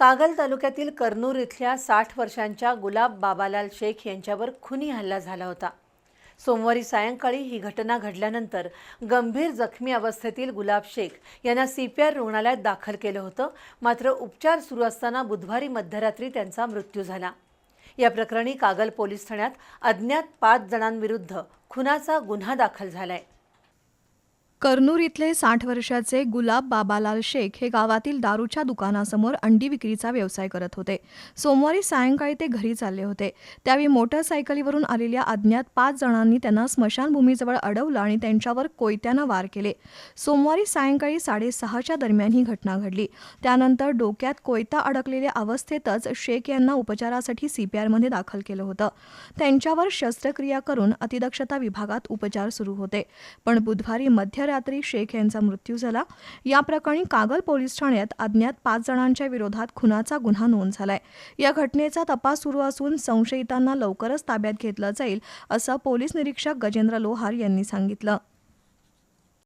कागल तालुक्यातील कर्नूर इथल्या साठ वर्षांच्या गुलाब बाबालाल शेख यांच्यावर खुनी हल्ला झाला होता. सोमवारी सायंकाळी ही घटना घडल्यानंतर गंभीर जखमी अवस्थेतील गुलाब शेख यांना सीपीआर रुग्णालयात दाखल केलं होतं. मात्र उपचार सुरू असताना बुधवारी मध्यरात्री त्यांचा मृत्यू झाला. या प्रकरणी कागल पोलीस ठाण्यात अज्ञात पाच जणांविरुद्ध खुनाचा गुन्हा दाखल झालाय. कर्नूर इथले साठ वर्षाचे गुलाब बाबालाल शेख हे गावातील दारूच्या दुकानासमोर अंडी विक्रीचा व्यवसाय करत होते. सोमवारी सायंकाळी ते घरी चालले होते. त्यावेळी मोटरसायकलीवरून आलेल्या अज्ञात पाच जणांनी त्यांना स्मशानभूमीजवळ अडवलं आणि त्यांच्यावर कोयत्यानं वार केले. सोमवारी सायंकाळी साडेसहाच्या दरम्यान ही घटना घडली. त्यानंतर डोक्यात कोयता अडकलेल्या अवस्थेतच शेख यांना उपचारासाठी सीपीआरमध्ये दाखल केलं होतं. त्यांच्यावर शस्त्रक्रिया करून अतिदक्षता विभागात उपचार सुरू होते. पण बुधवारी मध्य रात्री शेख यांचा मृत्यू झाला. या प्रकरणी कागल पोलीस ठाण्यात अज्ञात पाच जणांच्या विरोधात खुनाचा गुन्हा नोंद झालाय. या घटनेचा तपास सुरू असून संशयितांना लवकरच ताब्यात घेतलं जाईल असं पोलीस निरीक्षक गजेंद्र लोहार यांनी सांगितलं.